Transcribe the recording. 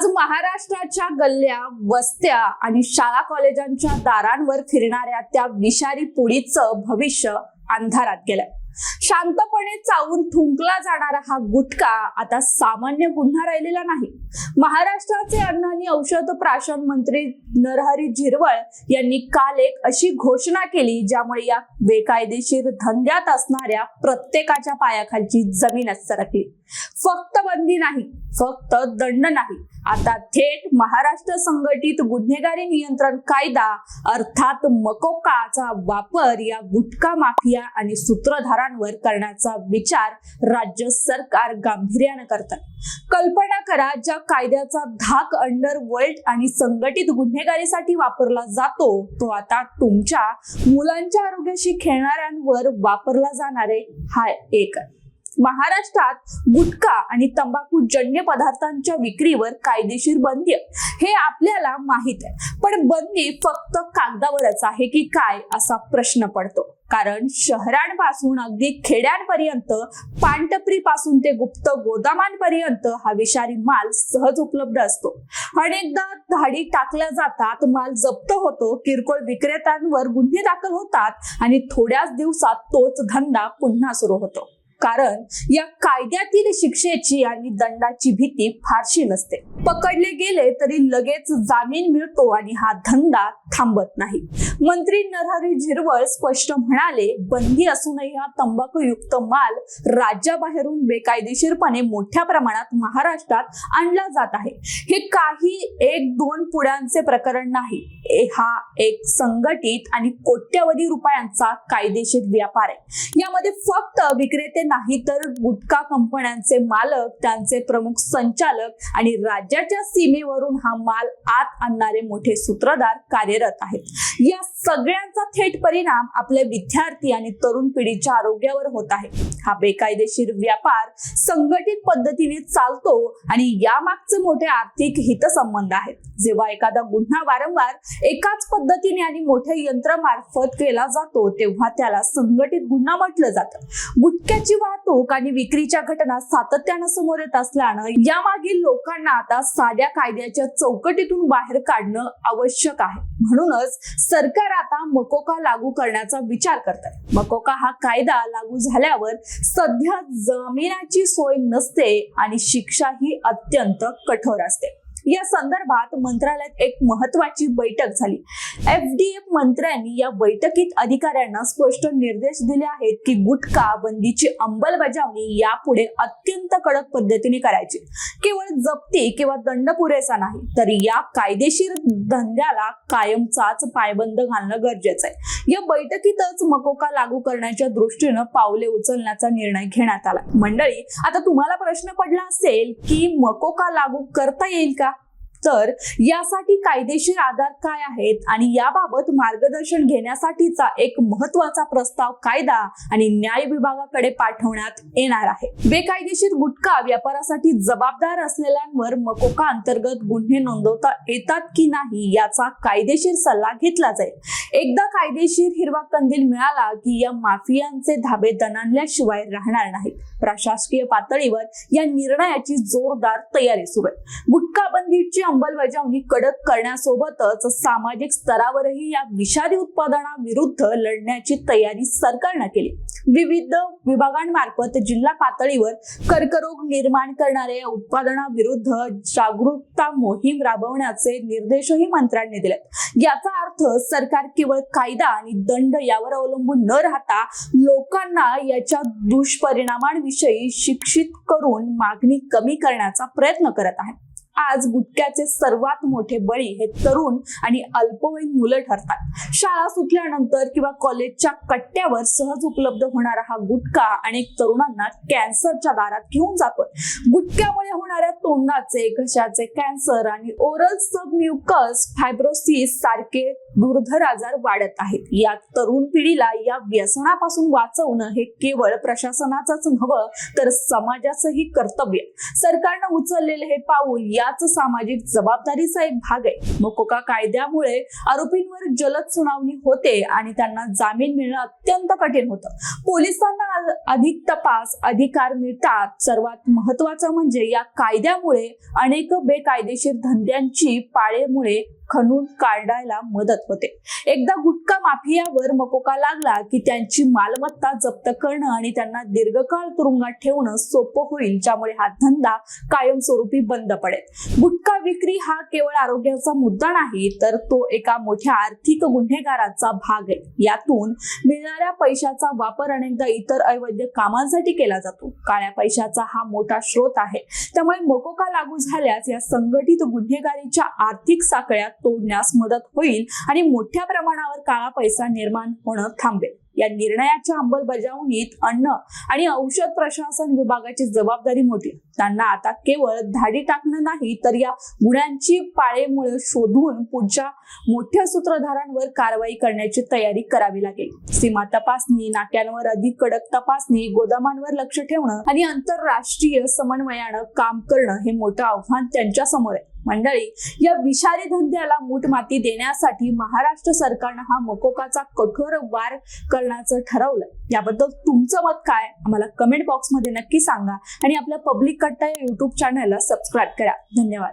आज महाराष्ट्राच्या गल्ल्या वस्त्या आणि शाळा कॉलेजांच्या दारांवर फिरणाऱ्या त्या विषारी पुडीचं भविष्य अंधारात गेलं शांतपणे चावून थुंकला जाणारा हा गुटखा आता सामान्य गुन्हा राहिलेला नाही. महाराष्ट्राचे अन्न आणि औषध प्राशन मंत्री नरहरी झिरवळ यांनी काल एक अशी घोषणा केली ज्यामुळे या बेकायदेशीर धंद्यात असणाऱ्या प्रत्येकाच्या पायाखालची जमीनच सरकली. फक्त बंदी नाही फक्त दंड नाही आता थेट महाराष्ट्र संघटित गुन्हेगारी नियंत्रण कायदा अर्थात मकोकाचा वापर या गुटखा माफिया आणि सूत्रधारांवर करण्याचा विचार राज्य सरकार गांभीर्यानं करतात कल्पना करा ज्या कायद्याचा धाक अंडर वर्ल्ड आणि संघटित गुन्हेगारीसाठी वापरला जातो तो आता तुमच्या मुलांच्या आरोग्याशी खेळणाऱ्यांवर वापरला जाणारे हा एक आहे. महाराष्ट्रात गुटखा आणि तंबाखू जन्य पदार्थांच्या विक्रीवर कायदेशीर बंदी हे आपल्याला माहीत आहे. पण बंदी फक्त कागदावरच आहे की काय असा प्रश्न पडतो. कारण शहरांपासून अगदी खेड्यांपर्यंत पानटपरी पासून ते गुप्त गोदामांपर्यंत हा विषारी माल सहज उपलब्ध असतो. अनेकदा धाडी टाकल्या जातात माल जप्त होतो किरकोळ विक्रेत्यांवर गुन्हे दाखल होतात आणि थोड्याच दिवसात तोच धंदा पुन्हा सुरू होतो. कारण या कायद्यातील शिक्षेची आणि दंडाची भीती फारशी नसते. पकडले गेले तरी लगेच जामीन मिळतो आणि हा धंदा थांबत नाही. मंत्री नरहरी झिरवळ स्पष्ट म्हणाले बंदी असूनही हा तंबाखूयुक्त माल राज्याबाहेरून बेकायदेशीरपणे मोठ्या प्रमाणात महाराष्ट्रात आणला जात आहे. हे काही एक दोन पुड्यांचे प्रकरण नाही. हा एक संघटित आणि कोट्यवधी रुपयांचा कायदेशीर व्यापार आहे. यामध्ये फक्त विक्रेते नाही तर गुटखा कंपन्यांचे मालक त्यांचे प्रमुख संचालक आणि राज्याच्या सीमेवरून हा माल आत आणणारे मोठे सूत्रधार कार्यरत आहेत. या सगळ्यांचा थेट परिणाम आपल्या विद्यार्थी आणि तरुण पिढीच्या आरोग्यावर होत आहे. हा बेकायदेशीर व्यापार संघटित पद्धतीने चालतो आणि यामागचे मोठे आर्थिक हितसंबंध आहेत. जेव्हा एखादा गुन्हा वारंवार एकाच पद्धतीने आणि मोठ्या यंत्रमार्फत केला जातो तेव्हा त्याला संघटित गुन्हा म्हटलं जातं. गुटख्याची वाहतूक आणि विक्रीच्या घटना सातत्यानं समोर येत असल्यानं यामागील लोकांना आता साध्या कायद्याच्या चौकटीतून बाहेर काढणं आवश्यक आहे. म्हणूनच सरकार आता मकोका लागू करण्याचा विचार करत आहे मकोका हा कायदा लागू झाल्यावर सध्या जामिनाची सोय नसते आणि शिक्षा ही अत्यंत कठोर असते. या संदर्भात मंत्रालयात एक महत्वाची बैठक झाली. एफडीएफ मंत्र्यांनी या बैठकीत अधिकाऱ्यांना स्पष्ट निर्देश दिले आहेत की गुटखा बंदीची अंमलबजावणी यापुढे अत्यंत कडक पद्धतीने करायची. केवळ जप्ती किंवा दंड पुरेसा नाही तर या कायदेशीर धंद्याला कायमचाच पायबंद घालणं गरजेचं आहे. या बैठकीतच मकोका लागू करण्याच्या दृष्टीनं पावले उचलण्याचा निर्णय घेण्यात आला. मंडळी आता तुम्हाला प्रश्न पडला असेल की मकोका लागू करता येईल का? तर यासाठी कायदेशीर आधार काय आहेत आणि याबाबत मार्गदर्शन घेण्यासाठीचा एक महत्त्वाचा प्रस्ताव कायदा आणि न्याय विभागाकडे पाठवण्यात येणार आहे. बेकायदेशीर गुटखा व्यापारासाठी जबाबदार असलेल्यांवर मकोका अंतर्गत गुन्हे नोंदवता येतात की नाही याचा कायदेशीर सल्ला घेतला जाईल. एकदा कायदेशीर हिरवा कंदील मिळाला की या माफियांचे धाबे दणानल्याशिवाय राहणार नाहीत. प्रशासकीय पातळीवर या निर्णयाची जोरदार तयारी सुरू आहे. गुटखा बंदीची अंमलबजावणी कडक करण्यासोबतच सामाजिक स्तरावरही या विषारी उत्पादनाविरुद्ध लढण्याची तयारी सरकारनं केली. विविध विभागांमार्फत जिल्हा पातळीवर कर्करोग निर्माण करणाऱ्या उत्पादनाविरुद्ध जागरूकता मोहीम राबवण्याचे निर्देशही मंत्र्यांनी दिलेत. याचा अर्थ सरकार केवळ कायदा आणि दंड यावर अवलंबून न राहता लोकांना याच्या दुष्परिणामांविषयी शिक्षित करून मागणी कमी करण्याचा प्रयत्न करत आहे. आज गुटख्याचे सर्वात मोठे बळी हे तरुण आणि अल्पवयीन मुलं ठरतात. शाळा सुटल्यानंतर किंवा कॉलेजच्या कट्ट्यावर सहज उपलब्ध होणारा हा गुटखा अनेक तरुणांना कॅन्सरच्या दारात घेऊन जातोय. गुटख्यामुळे होणाऱ्या तोंडाचे घशाचे कॅन्सर आणि ओरल सब म्युकस फायब्रोसिस सारखे दुर्धर आजार वाढत आहेत. या तरुण पिढीला या व्यसनापासून वाचवणं हे केवळ प्रशासनाचंच नव्हं तर समाजाचंही कर्तव्य. सरकारनं उचललेले हे पाऊल याच सामाजिक जबाबदारीचा एक भाग आहे. मकोका कायद्यामुळे आरोपींवर जलद सुनावणी होते आणि त्यांना जामीन मिळणं अत्यंत कठीण होतं. पोलिसांना अधिक तपास अधिकार मिळतात. सर्वात महत्वाचं म्हणजे या कायद्यामुळे अनेक बेकायदेशीर धंद्यांची पाळेमुळे खणून काढायला मदत होते. एकदा गुटखा माफियावर मकोका लागला की त्यांची मालमत्ता जप्त करणं आणि त्यांना दीर्घकाळ तुरुंगात ठेवणं सोपं होईल ज्यामुळे हा धंदा कायमस्वरूपी बंद पडेल. गुटखा विक्री हा केवळ आरोग्याचा मुद्दा नाही तर तो एका मोठ्या आर्थिक गुन्हेगाराचा भाग आहे. यातून मिळणाऱ्या पैशाचा वापर अनेकदा इतर अवैध कामांसाठी केला जातो. काळ्या पैशाचा हा मोठा स्रोत आहे. त्यामुळे मकोका लागू झाल्यास या संघटित गुन्हेगारीच्या आर्थिक साखळ्यात तोडण्यास मदत होईल आणि मोठ्या प्रमाणावर काळा पैसा निर्माण होणं थांबेल. या निर्णयाच्या अंमलबजावणीत अन्न आणि औषध प्रशासन विभागाची जबाबदारी मोठी. त्यांना आता केवळ धाडी टाकणं नाही तर या गुन्ह्यांची पाळेमुळे शोधून पुढच्या मोठ्या सूत्रधारांवर कारवाई करण्याची तयारी करावी लागेल. सीमा तपासणी नाक्यांवर अधिक कडक तपासणी गोदामांवर लक्ष ठेवणं आणि आंतरराष्ट्रीय समन्वयानं काम करणं हे मोठं आव्हान त्यांच्यासमोर आहे. मंडळी या विषारी धंद्याला मूठमाती देण्यासाठी महाराष्ट्र सरकारनं हा मकोकाचा कठोर वार करण्याचं ठरवलं याबद्दल तुमचं मत काय? आम्हाला कमेंट बॉक्समध्ये नक्की सांगा आणि आपल्या पब्लिक कट्टा या युट्यूब चॅनलला सबस्क्राईब करा. धन्यवाद.